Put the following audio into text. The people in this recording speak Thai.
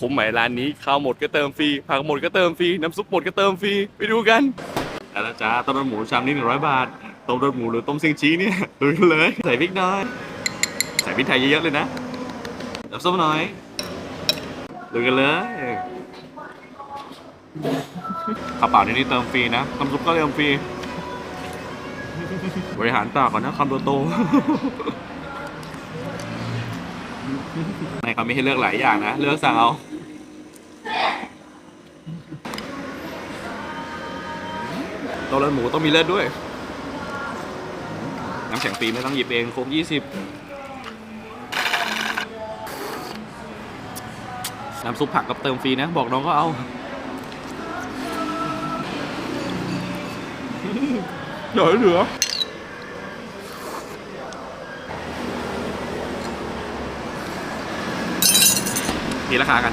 คุ้มไหมร้านนี้ข้าวหมดก็เติมฟรีผักหมดก็เติมฟรีน้ำซุปหมดก็เติมฟรีไปดูกันอาละจ้าต้มรสหมูชามนี้หนึ่งร้อยบาทต้มรสหมูหรือต้มเซียงชี้เนี่ยดูกันเลยใส่พริกหน่อยใส่พริกไทยเยอะๆเลยนะน้ำซุปน่อยดูกันเลยข้าวเปล่าในนี้เติมฟรีนะน้ำซุปก็เติมฟรีบริหารปากก่อนนะคำโตๆไม่เขาไม่ให้เลือกหลายอย่างนะ เลือกสั่งเอา ตัวเลือดหมูต้องมีเลือดด้วย น้ำแข็งฟรีไม่ต้องหยิบเองโค้กยี่สิบน้ำซุปผักกับเติมฟรีนะ บอกน้องก็เอาเหลือเหลือมีราคากัน